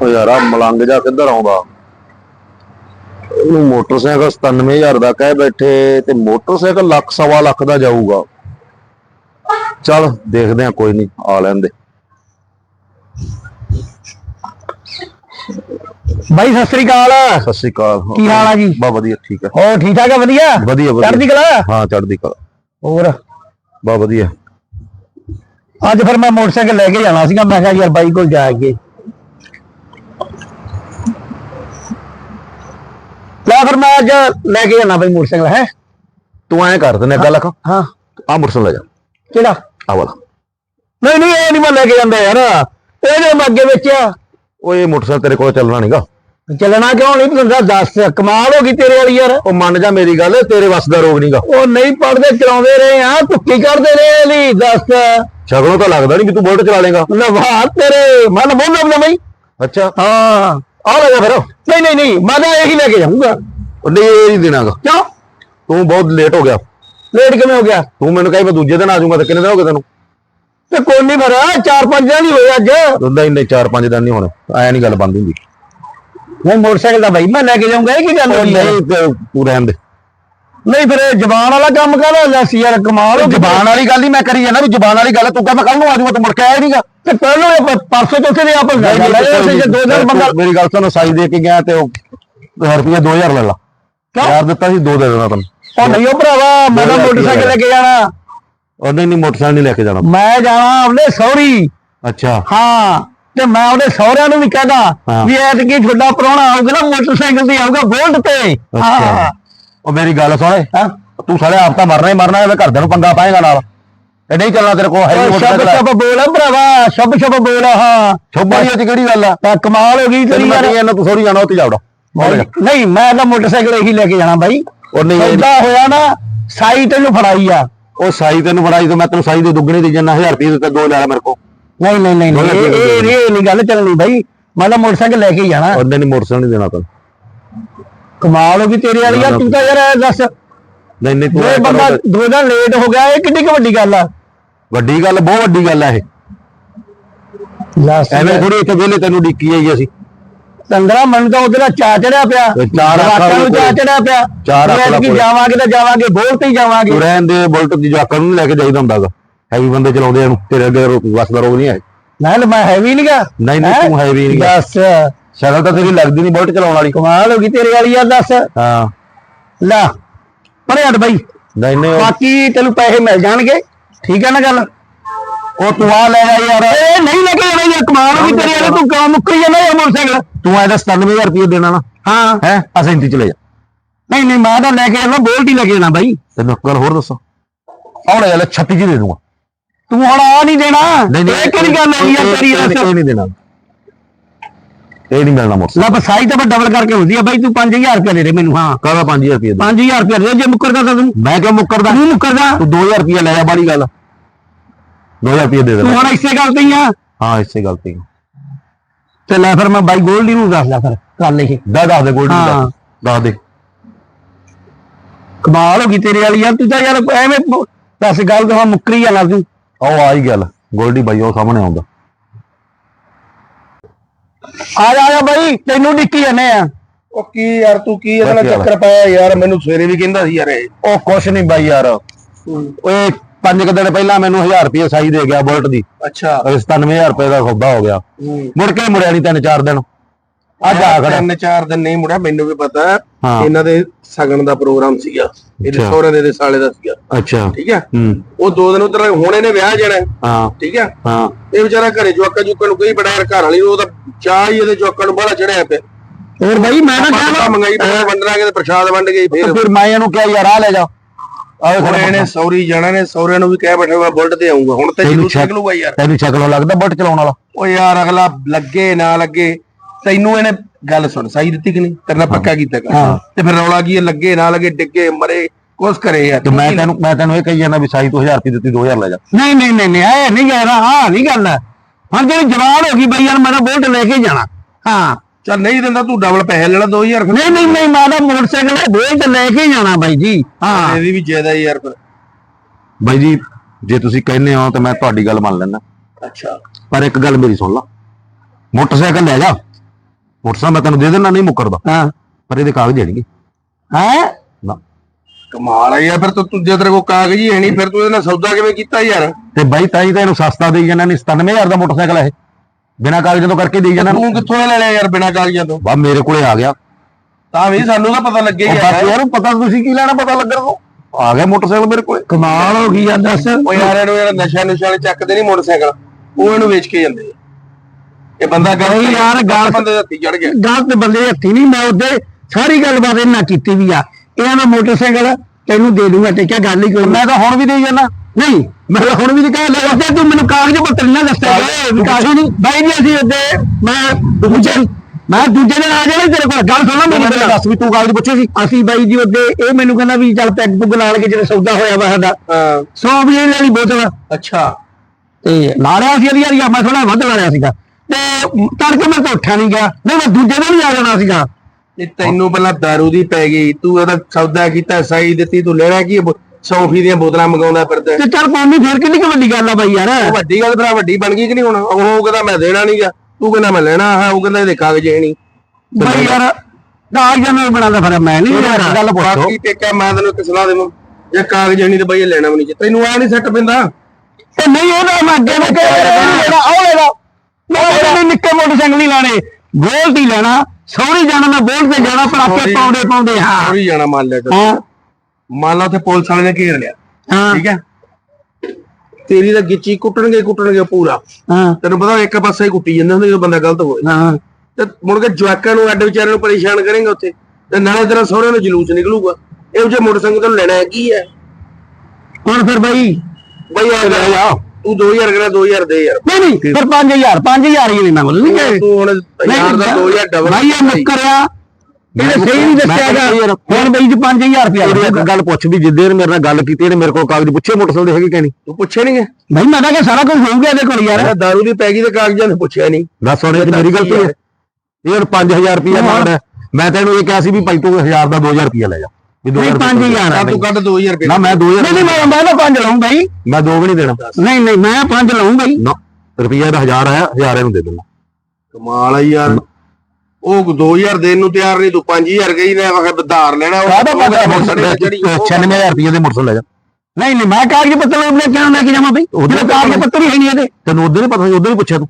ਉਹ ਯਾਰ ਆ ਮਲੰਗ ਜਾ ਕਿੱਧਰ ਆਉਂਦਾ? ਇਹਨੂੰ ਮੋਟਰਸਾਈਕਲ 97000 ਦਾ ਕਹਿ ਬੈਠੇ ਤੇ ਮੋਟਰਸਾਈਕਲ ਲੱਖ ਸਵਾ ਲੱਖ ਦਾ ਜਾਊਗਾ। ਚਲ ਦੇਖਦੇ ਆ ਕੋਈ ਨਹੀਂ ਆ ਲੈਂਦੇ। ਬਾਈ ਸਤਿ ਸ੍ਰੀ ਅਕਾਲ। ਸਤਿ ਸ਼੍ਰੀ ਅਕਾਲ ਕੀ ਹਾਲ ਆ ਜੀ? ਬਾ ਵਧੀਆ ਠੀਕ ਹੈ। ਹੋਰ ਠੀਕ ਠਾਕ ਆ ਵਧੀਆ? ਵਧੀਆ ਵਧੀਆ। ਚੜ੍ਹਦੀ ਕਲਾ? ਹਾਂ ਚੜ੍ਹਦੀ ਕਲਾ। ਹੋਰ? ਬਾ ਵਧੀਆ। ਅੱਜ ਫਿਰ ਮੈਂ ਮੋਟਰਸਾਈਕਲ ਲੈ ਕੇ ਜਾਣਾ ਸੀਗਾ ਮੈਂ ਕਿਹਾ ਯਾਰ ਬਾਈ ਕੋਲ ਜਾ ਕੇ। ਲੈ ਫਿਰ ਮੈਂ ਅੱਜ ਲੈ ਕੇ ਜਾਣਾ ਬਾਈ ਮੋਟਰਸਾਈਕਲ ਹੈ? ਤੂੰ ਐਂ ਕਰ ਦਿੰਨੇ ਗੱਲ ਕਰ ਹਾਂ। ਆ ਮੁਰਸਲ ਲੈ ਜਾ। ਕਿਹੜਾ? ਆ ਵਾਲਾ। ਨਹੀਂ ਨਹੀਂ ਇਹ ਨਹੀਂ ਮੈਂ ਲੈ ਕੇ ਜਾਂਦਾ ਯਾਰ। ਇਹਦੇ ਮੈਂ ਅੱਗੇ ਵੇਚਿਆ। ਇਹ ਮੋਟਰਸਾਈਕਲ ਤੇਰੇ ਕੋਲ ਚੱਲਣਾ ਨਹੀਂਗਾ ਚੱਲਣਾ ਕਿਉਂ ਨਹੀਂ ਤੂੰ ਦੱਸ ਕਮਾਲ ਹੋ ਗਈ ਤੇਰੇ ਵਾਲੀ ਯਾਰ। ਉਹ ਮੰਨ ਜਾ ਮੇਰੀ ਗੱਲ ਤੇਰੇ ਵੱਸ ਦਾ ਰੋਗ ਨਹੀਂਗਾ ਉਹ ਨਹੀਂ ਪੜਦੇ ਚਲਾਉਂਦੇ ਰਹੇ ਆ ਭੁੱਕੀ ਕਰਦੇ ਰਹੇ ਲਈ ਦੱਸ। ਸ਼ਕਲੋਂ ਤਾਂ ਲੱਗਦਾ ਨਹੀਂ ਵੀ ਤੂੰ ਬੁਲਟ ਚਲਾ ਲੇਗਾ। ਲਵਾ ਤੇਰੇ। ਮਨ ਬੋਲ ਨਾ ਬਈ। ਅੱਛਾ। ਹਾਂ। ਆ ਲੈ ਜਾ ਫਿਰ। ਨਹੀਂ ਨਹੀਂ ਨਹੀਂ ਮੈਂ ਤਾਂ ਇਹੀ ਲੈ ਕੇ ਜਾਊਂਗਾ। ਉਹ ਨਹੀਂ ਇਹ ਨਹੀਂ ਦੇਣਾਗਾ ਕਿਉਂ? ਤੂੰ ਬਹੁਤ ਲੇਟ ਹੋ ਗਿਆ। ਲੇਟ ਕਿਵੇਂ ਹੋ ਗਿਆ? ਤੂੰ ਮੈਨੂੰ ਕਹੀ ਮੈਂ ਦੂਜੇ ਦਿਨ ਆ ਜਾਊਂਗਾ ਤੇ ਕਿੰਨੇ ਦਿਨ ਹੋ ਗਏ ਤੈਨੂੰ? ਤੇ ਕੋਈ ਨਹੀਂ ਭਰਾ ਚਾਰ ਪੰਜ ਦਿਨ ਹੀ ਹੋਏ ਅੱਜ। ਨਹੀਂ ਨਹੀਂ 4-5 ਦਿਨ ਨਹੀਂ ਹੋਣੇ ਐ ਨਹੀਂ ਗੱਲ ਬੰਦ ਹੁੰਦੀ। ਨਹੀਂ ਮੋਟਰਸਾਈਕਲ ਦਾ ਬਾਈ ਮੈਂ ਲੈ ਕੇ ਜਾਊਂਗਾ ਇਹ ਕੀ ਗੱਲ ਹੋਈ ਨਹੀਂ ਤੇ ਤੂੰ ਰਹਿਣ ਦੇ। ਨਹੀਂ ਫਿਰ ਇਹ ਜ਼ਬਾਨ ਵਾਲਾ ਕੰਮ ਕਰ ਲੈ ਸੀ ਯਾਰ ਕਮਾਲ ਹੋ ਗਈ। ਜ਼ਬਾਨ ਵਾਲੀ ਗੱਲ ਹੀ ਮੈਂ ਕਰੀ ਜਾਂਦਾ ਵੀ ਜ਼ਬਾਨ ਵਾਲੀ ਗੱਲ ਤੂੰ ਕਹ ਮੈਂ ਕੱਲ ਨੂੰ ਆ ਜਾਊਂਗਾ ਤੂੰ ਮੁੜ ਕੇ ਆਇਆ ਨਹੀਂਗਾ ਤੇ ਕੱਲ ਨੂੰ ਇਹ ਪਰਸੋਂ ਚੌਥੇ ਦੇ ਆਪਾਂ ਗੱਲ ਕਰ ਰਹੇ ਸੀ ਜੇ ਦੋ ਦਿਨ ਬੰਦਾ ਮੇਰੀ ਗੱਲ ਸੁਣ ਸਾਈ ਦੇ ਕੇ ਗਿਆ ਤੇ ਉਹ ਰੁਪਏ 2000 ਲੈ ਲਾ। ਕਿਉਂ? ਯਾਰ ਦਿੱਤਾ ਸੀ ਦੋ ਦੇ ਦੇਣਾ ਤੈਨੂੰ। ਉਹ ਨਹੀਂ ਉਹ ਭਰਾਵਾ ਮੈਂ ਤਾਂ ਮੋਟਰਸਾਈਕਲ ਲੈ ਕੇ ਜਾਣਾ। ਉਹ ਨਹੀਂ ਨਹੀਂ ਮੋਟਰਸਾਈਕਲ ਨਹੀਂ ਲੈ ਕੇ ਜਾਣਾ। ਮੈਂ ਜਾਣਾ ਆਪਣੇ ਸੌਰੀ ਅੱਛਾ। ਹਾਂ ਤੇ ਮੈਂ ਉਹਦੇ ਸਹੁਰਿਆਂ ਨੂੰ ਵੀ ਕਹਦਾ ਹਾਂ। ਵੀ ਐਤਕੀ ਤੁਹਾਡਾ ਪ੍ਰਾਹੁਣਾ ਆਊਗਾ ਨਾ ਮੋਟਰਸਾਈਕਲ ਤੇ ਆਊਗਾ ਬੋਲਡ ਤੇ। ਅੱਛਾ। ਉਹ ਮੇਰੀ ਗੱਲ ਸੁਣ ਹਾਂ? ਤੂੰ ਸਾਲੇ ਆਪ ਤਾਂ ਮਰਨਾ ਹੀ ਮਰਨਾ ਹੈ ਘਰਦਿਆਂ ਨੂੰ ਪੰਗਾ ਪਾਏਗਾ ਨਾਲ। ਇਹ ਨਹੀਂ ਚੱਲਣਾ ਤੇਰੇ ਕੋਲ ਹੈ ਸ਼ਬ ਮੋਟਰਸਾਈਕਲ ਸ਼ਬ ਬੋਲ ਭਰਾਵਾ ਸ਼ਬ ਸ਼ਬ ਬੋਲ ਹਾਂ। ਛੋਬਾਈ ਅੱਜ ਕਿਹੜੀ ਗੱਲ ਆ? ਤਾਂ ਕਮਾਲ ਹੋ ਗਈ ਤੇਰੀ ਯਾਰ। ਜਾਂਦਾ ਤੂੰ ਸੋਰੀ ਜਾਣਾ ਉੱਥੇ ਜਾਵੜਾ। ਨਹੀਂ ਮੈਂ ਤਾਂ ਮੋਟਰਸਾਈਕਲ ਇਹੀ ਲੈ ਕੇ ਜਾਣਾ ਬਾਈ। ਉਹ ਨਹੀਂ ਸੌਦਾ ਹੋਇਆ ਨਾ ਸਾਈ ਤੈਨੂੰ ਫੜਾਈ ਆ। ਉਹ ਸਾਈ ਤੈਨੂੰ ਫੜਾਈ ਤੇ ਮੈਂ ਤੈਨੂੰ ਸਾਈ ਦੇ ਦੁੱਗਣੇ ਦੀ ਜੰਨਾ 1000 ਰੁਪਏ ਦਿੱਤਾ ਦੋ ਲੈ ਲੈ ਮੇਰੇ ਕੋਲ। ਨਹੀਂ ਨਹੀਂ ਨਹੀਂ ਨਹੀਂ, ਇਹ ਇਹ ਨਹੀਂ ਗੱਲ ਚੱਲਣੀ ਬਾਈ। ਮੈਂ ਤਾਂ ਮੋਟਰਸਾਈਕਲ ਲੈ ਕੇ ਜਾਣਾ। ਉਹਨੇ ਨਹੀਂ ਮੋਟਰਸਾਈਕਲ ਨਹੀਂ ਦੇਣਾ ਤੈਨੂੰ। ਕਮਾਲ ਹੋ ਗਈ ਤੇਰੀ ਵਾਲੀ ਯਾਰ ਤੂੰ ਤਾਂ ਯਾਰ ਇਹ ਦੱਸ। ਨਹੀਂ ਨਹੀਂ ਤੂੰ ਐਂ ਬੰਦਾ ਕਰੋ। ਦੋ ਦਿਨ ਲੇਟ ਹੋ ਗਿਆ ਇਹ ਕਿੰਨੀ ਕੁ ਵੱਡੀ ਗੱਲ ਆ? ਵੱਡੀ ਗੱਲ ਬਹੁਤ ਵੱਡੀ ਗੱਲ ਆ ਇਹ। ਐਵੇਂ ਥੋੜੀ ਇੱਥੇ ਵਿਹਲੇ ਤੈਨੂੰ ਡਿੱਕੀ ਆਈ ਅਸੀਂ। ਤੰਦਰਾ ਮਨ ਤਾਂ ਉਹਦੇ ਨਾਲ ਚਾ ਚੜਿਆ ਪਿਆ। ਤੇ ਚਾਰ ਅੱਖਾਂ ਜਵਾਕਾਂ ਨੂੰ ਨੂੰ ਚਾ ਚੜਿਆ ਪਿਆ। ਚਾਰ ਅੱਖਾਂ ਕੋਲ। ਜਾਵਾਂਗੇ ਤਾਂ ਜਾਵਾਂਗੇ ਬੋਲ ਤੇ ਹੀ ਜਾਵਾਂਗੇ। ਤੂੰ ਰਹਿਣ ਦੇ ਬੁਲਟ ਦੀ ਜਵਾਕਾਂ ਨੂੰ ਨੀ ਲੈ ਕੇ ਜਾਈਦਾ ਹੁੰਦਾਗਾ ਹੈਵੀ ਬੰਦੇ ਚਲਾਉਂਦੇ ਇਹਨੂੰ। ਤੇਰੇ ਅੱਗੇ ਰੋ- ਦਾ ਰੋਗ ਨਹੀਂ ਹੈ ਮੈਂ ਮੈਂ ਹੈਵੀ ਨਹੀਂਗਾ ਨਹੀਂ ਨਹੀਂ ਤੂੰ ਹੈਵੀ ਨਹੀਂ ਦੱਸ। ਸ਼ਕਲ ਤਾਂ ਤੇਰੀ ਲੱਗਦੀ ਨਹੀਂ ਬੁਲਟ ਚਲਾਉਣ ਵਾਲੀ ਕਮਾਲ ਹੋ ਗਈ ਤੇਰੇ ਵਾਲੀ ਯਾਰ ਦੱਸ। ਹਾਂ। ਲੈ ਪਰੇ ਹਟ ਬਾਈ। ਨਹੀਂ ਨਹੀਂ ਉਹ- ਬਾਕੀ ਤੈਨੂੰ ਪੈਸੇ ਮਿਲ ਜਾਣਗੇ ਠੀਕ ਹੈ ਨਾ ਗੱਲ? ਉਹ ਤੂੰ ਆ ਲੈ ਜਾ ਯਾਰ। ਇਹ ਨਹੀਂ ਲੈ ਕੇ ਜਾਣਾ ਯਾਰ ਕਮਾਲ ਹੋ ਗਈ ਤੇਰੇ ਵਾਲੀ ਤੂੰ ਕਿਉਂ ਮੁੱਕਰੀ ਜਾਂਦਾ ਯਾਰ ਮੋਟਰਸਾਈਕਲ? ਤੂੰ ਇਹਦਾ 97000 ਰੁਪਏ ਦੇਣਾ ਨਾ। ਹਾਂ। ਹੈ ਆ 37 ਚਲੇ ਜਾ। ਨਹੀਂ ਨਹੀਂ ਮੈਂ ਤਾਂ ਲੈ ਕੇ ਜਾਣਾ ਬੋਲਟ ਹੀ ਲੈ ਕੇ ਜਾਣਾ ਬਾਈ। ਤੈਨੂੰ ਇੱਕ ਗੱਲ ਹੋਰ ਦੱਸਾਂ। ਆਉਣਾ ਯਾਰ 36 ਜੀ ਦੇ ਦੂੰਗਾ। ਤੂੰ ਹੁਣ ਆ ਨਹੀਂ ਦੇਣਾ। ਇਹ ਕਿਹੜੀ ਗੱਲ ਹੈ ਯਾਰ ਤੇਰੀ ਇਹ ਨਹੀਂ ਦੇਣਾ। ਇਹ ਨਹੀਂ ਮਿਲਣਾ ਮੋਟਰ ਲੈ ਬਸਾਈ ਤਾਂ ਡਬਲ ਕਰਕੇ ਹੁੰਦੀ ਆ ਬਾਈ ਤੂੰ 5000 ਰੁਪਏ ਦੇ ਦੇ ਮੈਨੂੰ ਹਾਂ। ਕਾਹਦਾ 5000 ਰੁਪਏ ਦੇ? 5000 ਰੁਪਏ ਦੇ ਜੇ ਮੁੱਕਰਦਾ ਤਾਂ ਤੂੰ। ਮੈਂ ਕਿਉਂ ਮੁੱਕਰਦਾ? ਤੂੰ ਮੁੱਕਰਦਾ। ਤੂੰ 2000 ਰੁਪਏ ਲੈ ਜਾ ਬਾੜੀ ਗੱਲ। 2000 ਰੁਪਏ ਦੇ ਦੇ। ਤੂੰ ਹੁਣ ਇਸੇ ਗੱਲ ਤੇ ਹੀ ਆ। ਹਾਂ ਇਸੇ ਗੱਲ ਤੇ। ਤੇ ਲੈ ਫਿਰ ਮੈਂ ਬਾਈ ਗੋਲਡੀ ਨੂੰ ਦੱਸ ਲਿਆ ਫਿਰ ਗੱਲ ਇਹ। ਦੱਸ ਦੱਸ ਦੇ ਗੋਲਡੀ। ਦਾ ਦੱਸ। ਦੇ। ਕਮਾਲ ਹੋ ਗਈ ਤੇਰੇ ਵਾਲੀ ਯਾਰ ਤੂੰ ਤਾਂ ਯਾਰ ਐਵੇਂ ਦੱਸ ਗੱਲ ਤਾਂ ਮੁੱਕਰੀ ਜਾਣਾ ਤੂੰ। ਆਓ ਆ ਹੀ ਗੱਲ। ਗੋਲਡੀ ਬਾਈ ਉਹ ਸਾਹਮਣੇ ਆਉਂਦਾ। ਆ ਜਾ ਆ ਜਾ ਬਾਈ ਤੈਨੂੰ ਡਿੱਕੀ ਜਾਂਦੇ ਆ। ਉਹ ਕੀ ਯਾਰ ਤੂੰ ਕੀ ਇਹਦੇ। ਚੱਕਰ ਪਾਇਆ ਯਾਰ? ਮੈਨੂੰ ਸਵੇਰੇ ਵੀ ਕਹਿੰਦਾ ਸੀ ਯਾਰ ਇਹ। ਉਹ ਕੁਛ ਨਹੀਂ ਬਾਈ ਯਾਰ। ਓਏ ਪੰਜ ਕੁ ਦਿਨ ਪਹਿਲਾਂ ਮੈਨੂੰ 1000 ਰੁਪਏ ਸਾਈ ਦੇ ਗਿਆ ਬੁਲਟ ਦੀ। ਅੱਛਾ। 97000 ਰੁਪਏ ਦਾ ਸੌਦਾ ਹੋ ਗਿਆ। ਮੁੜ ਕੇ ਮੁੜਿਆ ਨਹੀਂ ਤਿੰਨ ਚਾਰ ਦਿਨ। ਅੱਜ ਆ ਖੜਾ। ਤਿੰਨ ਚਾਰ ਦਿਨ ਨਹੀਂ ਮੁੜਿਆ ਮੈਨੂੰ ਵੀ ਪਤਾ ਹੈ। ਹਾਂ। ਇਹਨਾਂ ਦੇ ਸਗਨ ਦਾ ਪ੍ਰੋਗਰਾਮ ਸੀਗਾ ਇਹਦੇ ਅੱਛਾ। ਸਹੁਰੇ ਦੇ ਸਾਲੇ ਦਾ ਸੀਗਾ। ਅੱਛਾ। ਠੀਕ ਹੈ? ਹੂੰ। ਉਹ ਦੋ ਦਿਨ ਉਧਰ ਹੁਣ ਇਹਨੇ ਵਿਆਹ ਜਾਣਾ। ਹੈ, ਹਾਂ ਠੀਕ ਹੈ? ਹਾਂ। ਇਹ ਵਿਚਾਰਾ ਘਰੇ ਜਵਾਕਾਂ ਜੁਕਾਂ ਨੂੰ ਕਈ ਬੜਾ ਘਰ ਵਾਲੀ ਨੂੰ ਉਹਦਾ ਚਾਹ ਹੀ ਇਹਦੇ ਜਵਾਕਾਂ ਨੂੰ ਬੜਾ ਚੜਿਆ ਪਿਆ। ਹੋਰ ਬਾਈ ਮੈਂ ਨਾ ਆਪਾਂ ਕਹਿਣਾ ਮੰਗਾਈ ਬਣਾ ਵੰਡਣਾਗੇ ਤੇ ਪ੍ਰਸ਼ਾਦ ਵੰਡ ਗਈ ਫੇਰ ਫਿਰ ਮੈਂ ਇਹਨੂੰ ਕਿਹਾ ਯਾਰ ਆ ਲੈ ਜਾ। ਆਹ ਹੁਣ ਇਹਨੇ ਸੌਰੀ ਜਾਣਾ ਨੇ ਸਹੁਰਿਆਂ ਨੂੰ ਵੀ ਕਹਿ ਬੈਠਾ ਮੈਂ ਬੁਲਟ ਤੇ ਆਉਂਗਾ ਹੁਣ ਤੇ ਤੈਨੂੰ ਸ਼ੱਕ- ਨਿਕਲੂਗਾ ਯਾਰ। ਤੈਨੂੰ ਸ਼ਕਲੋਂ ਲੱਗਦਾ ਬੁਲਟ ਚਲਾਉਣ ਵਾਲਾ। ਓ ਯਾਰ ਅਗਲਾ ਲੱਗੇ ਨਾ ਲੱਗੇ। ਤੈਨੂੰ ਇਹਨੇ ਗੱਲ ਸੁਣ ਸਹੀ ਦਿੱਤੀ ਕਿ ਨਹੀਂ? ਤੇਰੇ ਨਾਲ ਪੱਕਾ ਕੀਤਾ ਕਰ ਤੇ ਫਿਰ ਰੌਲਾ ਕੀ ਹੈ, ਲੱਗੇ ਨਾ ਲੱਗੇ ਡਿੱਗੇ ਮਰੇ ਕੁਛ ਕਰੇ ਯਾਰ ਤੇ ਮੈਂ ਤੈਨੂੰ ਮੈਂ ਤੈਨੂੰ ਇਹ ਕਹੀ ਜਾਂਦਾ ਵੀ ਸਾਈ ਤੂੰ 1000 ਰੁਪਏ ਦਿੱਤੀ 2000 ਲੈ ਜਾ। ਨਹੀਂ ਨਹੀਂ ਨਹੀਂ ਨਹੀਂ ਇਹ ਨਹੀਂ ਕਹਿ ਰਹਾ ਹਾਂ ਨਹੀਂ ਗੱਲ ਹੁਣ ਤੇਰੀ ਜਵਾਨ ਹੋ ਗਈ ਬਈ ਯਾਰ ਮੈਂ ਤਾਂ ਬੋਲਟ ਲੈ ਕੇ ਜਾਣਾ। ਹਾਂ। ਚੱਲ ਨਹੀਂ ਦਿੰਦਾ ਤੂੰ ਡਬਲ ਪੈਸੇ ਲੈਣਾ 2000 ਫਿਰ। ਨਹੀਂ ਨਹੀਂ ਨਹੀਂ ਮੈਂ ਤਾਂ ਮੋਟਰਸਾਈਕਲ ਤੇ ਬੋਲਟ ਲੈ ਕੇ ਜਾਣਾ ਬਾਈ ਜੀ। ਹਾਂ। ਇਹਦੀ ਵੀ ਜ਼ਿਆਦਾ ਹੀ ਯਾਰ ਫਿਰ। ਬਾਈ ਜੀ ਜੇ ਤੁਸੀਂ ਕਹਿੰਦੇ ਹੋ ਤਾਂ ਮੈਂ ਤੁਹਾਡੀ ਗੱਲ ਮੰਨ ਲੈਂਦਾ। ਅੱਛਾ। ਪਰ ਇੱਕ ਗੱਲ ਮੇਰੀ ਸੁਣ ਲਾ। ਮੋਟਰਸਾਈਕਲ ਲੈ ਜਾ। ਮੋਟਰਸਾਈਕਲ ਮੈਂ ਤੈਨੂੰ ਦੇ ਦੇਣਾ ਨਹੀਂ ਮੁੱਕਰਦਾ। ਹਾਂ। ਪਰ ਇਹਦੇ ਕਾਗਜ਼ ਦੇਣਗੇ। ਹੈ? ਨਾ। ਕਮਾਲ ਆ ਯਾਰ ਫਿਰ ਤੂੰ ਤੂੰ ਜੇ ਤੇਰੇ ਕੋਲ ਕਾਗਜ਼ ਹੀ ਹੈ ਨਹੀਂ ਫਿਰ ਤੂੰ ਇਹਦੇ ਨਾਲ ਸੌਦਾ ਕਿਵੇਂ ਕੀਤਾ ਯਾਰ? ਤੇ ਬਾਈ ਤਾਈ ਤਾਂ ਇਹਨੂੰ ਸਸਤਾ ਦੇਈ ਜਾਂਦਾ ਨਹੀਂ 97000 ਦਾ ਮੋਟਰਸਾਈਕਲ ਹੈ ਇਹ। ਬਿਨਾਂ ਕਾਗਜ਼ਾਂ ਤੋਂ ਕਰਕੇ ਦੇਈ ਜਾਂਦਾ ਤੂੰ ਕਿੱਥੋਂ ਇਹ ਲੈ ਲਿਆ ਯਾਰ ਬਿਨਾਂ ਕਾਗਜ਼ਾਂ ਤੋਂ? ਬਾ ਮੇਰੇ ਕੋਲੇ ਆ ਗਿਆ। ਤਾਂ ਵੀ ਸਾਨੂੰ ਤਾਂ ਪਤਾ ਲੱਗੇ ਉਹ ਹੀ ਬਸ ਯਾਰ। ਯਾਰ ਪਤਾ ਤੁਸੀਂ ਕੀ ਲੈਣਾ ਪਤਾ ਲੱਗਣ ਨੂੰ ਆ ਗਿਆ ਮੋਟਰਸਾਈਕਲ ਮੇਰੇ ਕੋਲੇ। ਕਮਾਲ ਹੋ ਗਈ ਆ ਦੱਸ। ਉਹ ਯਾਰ ਇਹਨੂੰ ਯਾਰ ਨਸ਼ਾ ਨੁਸ਼ਾ ਵਾਲੇ ਚੱਕਦੇ ਨਹੀਂ ਮੋਟਰਸਾਈਕਲ। ਉਹ ਇਹਨੂੰ ਵੇਚ ਕੇ ਜਾਂਦੇ ਆ। ਇਹ ਬੰਦਾ ਗੱਲ ਨਹੀਂ ਯਾਰ, ਗੱਲ- ਬੰਦੇ ਦੇ ਹੱਥੀ ਚੜ ਗਿਆ। ਗਲਤ ਬੰਦੇ ਦੇ ਹੱਥੀ ਨਹੀਂ ਮੈਂ ਉਹਦੇ ਸਾਰੀ ਗੱਲਬਾਤ ਇਹਨਾਂ ਕੀਤੀ ਵੀ ਆ। ਇਹਨਾਂ ਦਾ ਮੋਟਰਸਾਈਕਲ ਤੈਨੂੰ ਦੇ ਦੂੰਗਾ ਟਿਕਿਆ ਗੱਲ ਹੀ ਕੋਈ ਮੈਂ ਤਾਂ ਹੁਣ ਵੀ ਦੇਈ ਨਹੀਂ ਮੈਂ ਤਾਂ ਹੁਣ ਵੀ ਨਹੀਂ ਕਹਿ ਲਿਆ ਤੇ ਤੂੰ ਮੈਨੂੰ ਕਾਗਜ਼ ਪੱਤਰ ਨਾ ਦੱਸਿਆ ਕਾਗਜ਼- ਕਾਗਜ਼ ਨਹੀਂ। ਬਾਈ ਜੀ ਅਸੀਂ ਉੱਤੇ ਮੈਂ ਦੂਜੇ ਮੈਂ ਦੂਜੇ ਦਿਨ ਆ ਜਾਣਾ ਤੇਰੇ ਕੋਲ। ਗੱਲ ਸੁਣਨਾ ਮੇਰੀ ਮੈਨੂੰ ਪਹਿਲਾਂ। ਦੱਸ ਵੀ ਤੂੰ ਕਾਗਜ਼ ਪੁੱਛੇ ਸੀ। ਅਸੀਂ ਬਾਈ ਜੀ ਉੱਤੇ ਇਹ ਮੈਨੂੰ ਕਹਿੰਦਾ ਵੀ ਚੱਲ ਪੈਗ ਪੁੱਗ ਲਾ ਕੇ ਜਿਹੜਾ ਸੌਦਾ ਹੋਇਆ ਵਾ ਸਾਡਾ। ਹਾਂ। 100 ਰੁਪਏ ਵਾਲੀ ਬੋਤਲ। ਅੱਛਾ। ਤੇ ਲਾ ਰਿਆ ਸੀ ਅਧਿਆਰੀ ਮੈਂ ਥੋੜਾ ਵੱਧ ਲਾ ਰਿਆ ਸੀਗਾ। ਤੇ ਤੜਕੇ ਮੈਂ ਤਾਂ ਉੱਠਿਆ ਨਹੀਂ ਗਿਆ। ਨਹੀਂ ਮੈਂ ਦੂਜੇ ਦਿਨ ਹੀ ਆ ਜਾਣਾ ਸੀਗਾ। ਇਹ ਤੈਨੂੰ ਪਹਿਲਾਂ दारू ਦੀ ਪੈ ਗਈ। ਤੂੰ ਇਹਦਾ ਸੌਦਾ ਕੀਤਾ ਸਾਈ ਦਿੱਤੀ ਤੂੰ ਲੈਣਾ ਕੀ ਸੌਫੀ ਦੀਆਂ ਬੋਤਲਾਂ ਮੰਗਾਉਂਦਾ ਫਿਰਦਾ। ਤੇ ਚੱਲ ਕੋਈ ਨਹੀਂ ਫੇਰ ਕਿੰਨੀ ਕੁ ਵੱਡੀ ਗੱਲ ਆ ਬਾਈ ਯਾਰ। ਉਹ ਵੱਡੀ ਗੱਲ ਭਰਾ ਵੱਡੀ ਬਣ ਗਈ ਕਿ ਨਹੀਂ ਹੁਣ? ਉਹ ਕਹਿੰਦਾ ਮੈਂ ਦੇਣਾ ਨਹੀਂਗਾ ਤੂੰ ਕਹਿੰਦਾ ਮੈਂ ਲੈਣਾ ਹੈ ਉਹ ਕਹਿੰਦਾ ਇਹਦੇ ਕਾਗਜ਼ ਹੈ ਨਹੀਂ ਬਾਈ ਯਾਰ ਕਾਗਜ਼ਾਂ ਨਾਲ ਬਣਾਦਾ ਫਿਰ। ਮੈਂ ਨਹੀਂ ਯਾਰ ਗੱਲ ਪੁੱਛੋ। ਬਾਕੀ ਪੇਕਾ ਮੈਂ ਤੈਨੂੰ ਇੱਕ ਸਲਾਹ ਦੇਵਾਂ। ਜੇ ਕਾਗਜ਼ ਨਹੀਂ ਤੇ ਬਈ ਇਹ ਲੈਣਾ ਵੀ ਨਹੀਂ ਤੈਨੂੰ ਆ ਨਹੀਂ ਸੱਟ ਪੈਂਦਾ। ਤੇ ਨਹੀਂ ਉਹਦਾ ਮੈਂ ਅੱਗੇ ਮੈਂ ਕਿਹਾ ਉਹ ਮੋਟਰਸਾਈਕਲ ਨਹੀਂ ਲੈਣੇ ਗੋਲਡ ਹੀ ਲੈਣਾ ਸੌਰੀ ਜਾਣਾ ਮੈਂ ਬੋਲ ਤੇ ਜਾਣਾ ਪਰ ਆਪੇ ਪਾਉਂਦੇ ਪਾਉਂਦੇ ਹਾਂ। ਹੋਰੀ ਜਾਣਾ ਮੰਨ ਲਿਆ ਕਰ। ਹਾਂ। ਮੰਨ ਲਾ ਉੱਥੇ ਪੁਲਿਸ ਵਾਲੇ ਨੇ ਘੇਰ ਲਿਆ। ਹਾਂ। ਠੀਕ ਹੈ? ਤੇਰੀ ਤਾਂ ਗਿੱਚੀ ਕੁੱਟਣਗੇ ਕੁੱਟਣਗੇ ਪੂਰਾ। ਹਾਂ। ਤੈਨੂੰ ਪਤਾ ਇੱਕ ਪਾਸੇ ਹੀ ਕੁੱਟੀ ਜਾਂਦੇ ਹੁੰਦੇ ਜਦੋਂ ਬੰਦਾ ਗਲਤ ਹੋਏ ਹਾਂ। ਤੇ ਮੁੜ ਕੇ ਜਵਾਕਾਂ ਨੂੰ ਅੱਡ ਵਿਚਾਰਿਆਂ ਨੂੰ ਪਰੇਸ਼ਾਨ ਕਰੇਂਗੇ ਉੱਥੇ। ਤੇ ਨਾਲੇ ਤੇਰਾ ਸਹੁਰੇ ਨੂੰ ਜਲੂਸ ਨਿਕਲੂਗਾ। ਇਹੋ ਜਿਹੇ ਮੋਟਰਸਾਈਕਲ ਤੋਂ ਲੈਣਾ ਹੈ ਕੀ ਹੈ? ਹੁਣ ਫਿਰ ਬਾਈ। ਬਈ ਆ ਆ। ਤੂੰ 2000 ਕਰਾ 2000 ਦੇ ਯਾਰ। ਨਹੀਂ ਨਹੀਂ ਫਿਰ 5000 5000 ਹੀ ਬੋਲ ਨਹੀਂ ਤੂੰ ਹੁਣ 1000 ਦਾ 2000 ਡਬਲ ਭਾਈ ਇਹ ਮੁੱਕਰਿਆ ਇਹਨੇ ਸਹੀ ਨਹੀਂ ਦੱਸਿਆਗਾ ਹੁਣ ਬਈ ਜੀ 5000 ਰੁਪਇਆ ਉਹਦੀ ਇੱਕ ਗੱਲ ਪੁੱਛ ਵੀ ਜਿੱਦੇ ਨੇ ਮੇਰੇ ਨਾਲ ਗੱਲ ਕੀਤੀ ਇਹਨੇ ਮੇਰੇ ਕੋਲ ਕਾਗਜ਼ ਪੁੱਛੇ ਮੋਟਰਸਾਈਕਲ ਦੇ ਹੈਗੇ ਕਿ ਨਹੀਂ? ਤੂੰ ਪੁੱਛਿਆ ਨਹੀਂ ਹੈ ਭਾਈ ਮੈਂ ਤਾਂ ਕਿ ਸਾਰਾ ਕੁਝ ਹੋ ਗਿਆ ਇਹਦੇ ਕੋਲ ਯਾਰ। ਮੈਂ ਦਾਰੂ ਦੀ ਪੈ ਗਈ ਤੇ ਕਾਗਜ਼ਾਂ ਨੇ ਪੁੱਛਿਆ ਨਹੀਂ ਦੱਸ ਹੁਣ ਇਹ ਮੇਰੀ ਗਲਤੀ ਹੈ ਇਹ ਹੁਣ 5000 ਰੁਪਇਆ ਮੰਗਦਾ ਮੈਂ ਤੈਨੂੰ ਇਹ ਕਿਹਾ ਸੀ ਵੀ ਭਾਈ ਤੂੰ 1000 ਦਾ 2000 ਰੁਪਇਆ ਲੈ ਜਾ। ਵੀ ਨਹੀਂ 5000 ਆ ਤੂੰ ਕੱਢ 2000 ਰੁਪਏ ਨਾ ਮੈਂ 2000 ਨਹੀਂ ਨਹੀਂ ਮੈਂ ਮੈਂ ਤਾਂ 5 ਲਾਉਂ ਭਾਈ ਮੈਂ ਦੋ ਵੀ ਨਹੀਂ ਦੇਣਾ। ਨਹੀਂ ਨਹੀਂ ਮੈਂ 5 ਲਾਉਂ ਭਾਈ ਨਾ ਰੁਪਈਆ ਦਾ 1000 ਆਇਆ 1000 ਇਹਨੂੰ ਦੇ ਦੇਣਾ। ਕਮਾਲ ਆ ਯਾਰ। ਉਹ 2000 ਦੇਣ ਨੂੰ ਤਿਆਰ ਨਹੀਂ ਤੂੰ 5000 ਗਈ ਨੇ ਆਖਿਆ ਧਾਰ ਲੈਣਾ ਉਹ ਕਾਹਦਾ ਪਤਾ ਮੋਟਰਸਾਈਕਲ ਜਿਹੜੀ ਉਹ 96000 ਰੁਪਏ ਦੇ ਮੋਟਰਸਾਈਕਲ ਲੈ ਜਾ। ਨਹੀਂ ਨਹੀਂ ਮੈਂ ਕਾਗਜ਼ ਪੱਤਰ ਲੈ ਕੇ ਆਉਣਾ ਕਿ ਜਾਵਾਂ ਭਾਈ ਉਹਦੇ ਕਾਗਜ਼ ਪੱਤਰ ਹੀ ਹੈ ਨਹੀਂ ਇਹਦੇ। ਤੈਨੂੰ ਉਦੋਂ ਨਹੀਂ ਪਤਾ ਉਦੋਂ ਹੀ ਪੁੱਛਿਆ ਤੂੰ।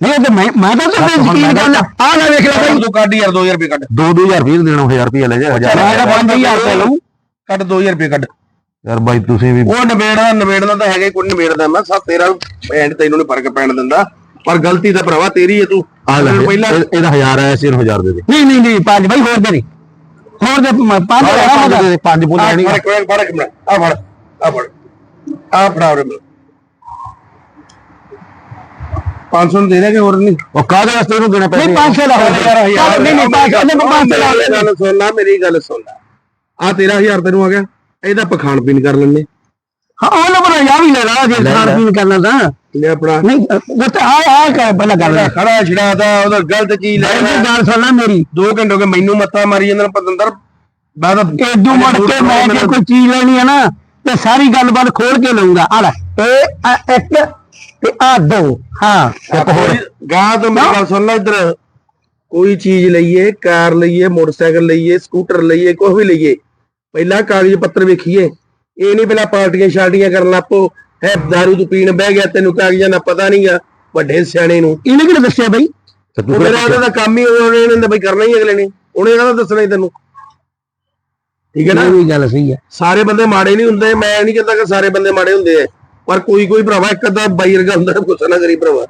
ਨਹੀਂ ਤੇ ਮੈਂ ਮੈਂ ਤਾਂ ਤੁਹਾਨੂੰ ਯਕੀਨ ਕਰਨਾ ਆ ਲੈ ਵੇਖ ਲੈ ਭਾਈ ਤੂੰ ਕੱਢ ਯਾਰ 2000 ਰੁਪਏ ਕੱਢ। 2-2000 ਰੁਪਏ ਦੇਣਾ 1000 ਰੁਪਏ ਲੈ ਜਾ 1000 ਮੈਂ ਤਾਂ 5000 ਰੁਪਏ ਲਊਂ। ਕੱਢ 2000 ਰੁਪਏ ਕੱਢ। ਯਾਰ ਬਾਈ ਤੁਸੀਂ ਵੀ ਉਹ ਨਿਬੇੜਦਾ ਨਿਬੇੜਦਾ ਤਾਂ ਹੈਗਾ ਕੋਈ ਨਿਬੇੜਦਾ ਮੈਂ। ਸਾ ਤੇਰਾ ਐਂਡ ਤੈਨੂੰ ਨਹੀਂ ਫ਼ਰਕ ਪੈਣ ਦਿੰਦਾ। ਪਰ ਗਲਤੀ ਤਾਂ ਭਰਾਵਾ ਤੇਰੀ ਹੈ ਤੂੰ। ਆ ਲੈ ਪਹਿਲਾਂ ਇਹ- ਇਹਦਾ 1000 ਆਇਆ ਸੀ ਇਹਨੂੰ 1000 ਦੇ ਦੇ। ਨਹੀਂ ਨਹੀਂ ਨਹੀਂ ਪੰਜ ਭਾਈ ਹੋਰ ਦੇ ਨਹੀਂ ਹੋਰ ਦੇ ਪੰਜ ਪੰਜ ਬੋਲਿਆ ਨਹੀਂ ਫੜ ਫੜ ਆ ਫੜ ਆ ਫੜ ਆ ਫੜਾ ਉਰੇ ਮੈਨੂੰ 500 ਨੂੰ ਦੇ ਦੇ ਕਿ ਹੋਰ ਨਹੀਂ। ਉਹ ਕਾਹਦੇ ਵਾਸਤੇ ਇਹਨੂੰ ਦੇਣੇ ਪੈਸੇ ਨਹੀਂ 500 ਦਾ ਹੋਰ ਨਹੀਂ। ਨਹੀਂ 500 ਨਹੀਂ 500 ਦਾ ਮੇਰੀ ਗੱਲ ਸੁਣ ਲੈ ਮੇਰੀ ਗੱਲ ਸੁਣ ਲੈ। ਆ 13000 ਤੈਨੂੰ ਆ ਗਿਆ। ਇਹਦਾ ਆਪਾਂ ਖਾਣ ਪੀਣ ਕਰ ਲੈਣੇ ਹਾਂ ਉਹ ਨਾ ਬਣਾ ਯਾ ਵੀ ਲੈ ਲਾ ਜੇ ਖਾਣ ਪੀਣ ਕਰਨਾ ਤਾਂ ਲੈ ਆਪਣਾ। ਨਹੀਂ ਉਹ ਤਾਂ ਆ ਆ ਕਰ ਪਹਿਲਾਂ ਗੱਲ ਖੜਾ ਛੜਾਦਾ ਉਹਦਾ ਗਲਤ ਚੀਜ਼ ਲੈ ਇਹ ਗੱਲ ਸੁਣ ਲੈ ਮੇਰੀ। 2 ਘੰਟੇ ਹੋ ਗਏ ਮੈਨੂੰ ਮੱਥਾ ਮਾਰੀ ਜਾਂਦਾ ਪਤੰਦਰ। ਬਾਅਦ ਇਦੋਂ ਮੁੜ ਕੇ ਮੈਂ ਜੇ ਕੋਈ ਚੀਜ਼ ਲੈਣੀ ਹੈ ਨਾ ਤੇ ਸਾਰੀ ਗੱਲਬਾਤ ਖੋਲ ਕੇ ਲਊਂਗਾ। ਆ ਲੈ। ਇਹ ਇੱਕ ਤੇ ਆ ਦੋ ਹਾਂ ਇੱਕ ਹੋਰ। ਗਾਂ ਤੋਂ ਮੇਰੀ ਗੱਲ ਸੁਣ ਲੈ ਇੱਧਰ। ਕੋਈ ਚੀਜ਼ ਲਈਏ ਕਾਰ ਲਈਏ ਮੋਟਰਸਾਈਕਲ ਲਈਏ ਸਕੂਟਰ ਲਈਏ ਕੋਈ ਵੀ ਲਈਏ ਪਹਿਲਾਂ ਕਾਗਜ਼ ਪੱਤਰ ਵੇਖੀਏ। ਇਹ ਨਹੀਂ ਪਹਿਲਾਂ ਪਾਰਟੀਆਂ ਸ਼ਾਰਟੀਆਂ ਕਰਨ ਲੱਪੋ ਹੈ ਦਾਰੂ ਤੂੰ ਪੀਣ ਬਹਿ ਗਿਆ ਤੈਨੂੰ ਕਾਗਜ਼ਾਂ ਦਾ ਪਤਾ ਨਹੀਂਗਾ ਵੱਡੇ ਸਿਆਣੇ ਨੂੰ। ਇਹਨੇ ਕਿਹਨੇ ਦੱਸਿਆ ਬਈ? ਮੇਰਾ ਇਹਦਾ ਤਾਂ ਕੰਮ ਹੀ ਉਹਨੇ ਇਹਨੇ ਬਈ ਕਰਨਾ ਹੀ ਅਗਲੇ ਨੇ। ਉਹਨੇ ਇਹਨਾਂ ਦਾ ਦੱਸਣਾ ਹੀ ਤੈਨੂੰ। ਠੀਕ ਹੈ ਨਾ? ਇਹ ਵੀ ਗੱਲ ਸਹੀ ਹੈ ਸਾਰੇ ਬੰਦੇ ਮਾੜੇ ਨਹੀਂ ਹੁੰਦੇ। ਮੈਂ ਨਹੀਂ ਕਹਿੰਦਾ ਕਿ ਸਾਰੇ ਬੰਦੇ ਮਾੜੇ ਹੁੰਦੇ ਆ। ਪਰ ਕੋਈ ਕੋਈ ਭਰਾਵਾ ਇੱਕ ਅੱਧਾ ਬਾਈ ਵਰਗਾ ਹੁੰਦਾ ਗੁੱਸਾ ਨਾ ਕਰੀ ਭਰਾਵਾ।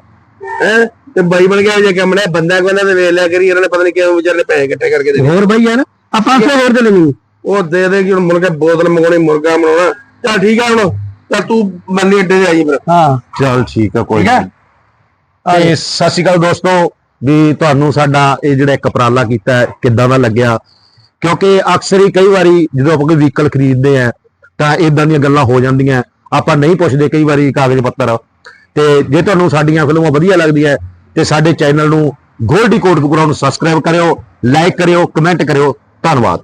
ਹੈ? ਤੇ ਬਾਈ ਬਣ ਗਿਆ ਜੇ ਕੰਮ ਨੇ ਬੰਦਾ ਤੇ ਵੇਖ ਲਿਆ ਕਰੀ ਇਹਨਾਂ ਨੇ ਪਤਾ ਨਹੀਂ ਕਿਉਂ ਵਿਚਾਰੇ ਨੇ ਪੈਸੇ ਇਕੱਠੇ ਕਰਕੇ ਦੇ ਹੋਰ ਬਈ ਯਾਰ ਆਪਾਂ ਸੇ ਹੋਰ ਦੇ ਲੈਣੀ ਉਹ ਦੇ ਦੇ ਕਿ ਹੁਣ ਕੇ ਬੋਤਲ ਮੰਗਾਉਣੀ ਮੁਰਗਾ ਬਣਾਉਣਾ। ਚੱਲ ਠੀਕ ਆ ਹੁਣ ਚੱਲ ਤੂੰ ਮੰਨੀ ਅੱਡੇ ਤੇ ਆਈ ਫਿਰ। ਹਾਂ। ਚੱਲ ਠੀਕ ਆ ਕੋਈ? ਨਹੀਂ। ਤੇ ਸਤਿ ਸ਼੍ਰੀ ਅਕਾਲ ਦੋਸਤੋ ਵੀ ਤੁਹਾਨੂੰ ਸਾਡਾ ਇਹ ਜਿਹੜਾ ਇੱਕ ਉਪਰਾਲਾ ਕੀਤਾ ਕਿੱਦਾਂ ਦਾ ਲੱਗਿਆ? ਕਿਉਂਕਿ ਅਕਸਰ ਹੀ ਕਈ ਵਾਰੀ ਜਦੋਂ ਆਪਾਂ ਕੋਈ ਵਹੀਕਲ ਖਰੀਦਦੇ ਆ ਤਾਂ ਇਦਾਂ ਦੀਆਂ ਗੱਲਾਂ ਹੋ ਜਾਂਦੀਆਂ। ਆਪਾਂ ਨਹੀਂ ਪੁੱਛਦੇ ਕਈ ਵਾਰੀ ਕਾਗਜ਼ ਪੱਤਰ। ਤੇ ਜੇ ਤੁਹਾਨੂੰ ਸਾਡੀਆਂ ਫਿਲਮਾਂ ਵਧੀਆ ਲੱਗਦੀਆਂ, ਤੇ ਸਾਡੇ ਚੈਨਲ ਨੂੰ ਗੋਲਡੀ ਕੋਟ ਨੂੰ ਸਬਸਕ੍ਰਾਈਬ ਕਰਿਓ ਲਾਈਕ ਕਰਿਓ ਕਮੈਂਟ ਕਰਿਓ। ਧੰਨਵਾਦ।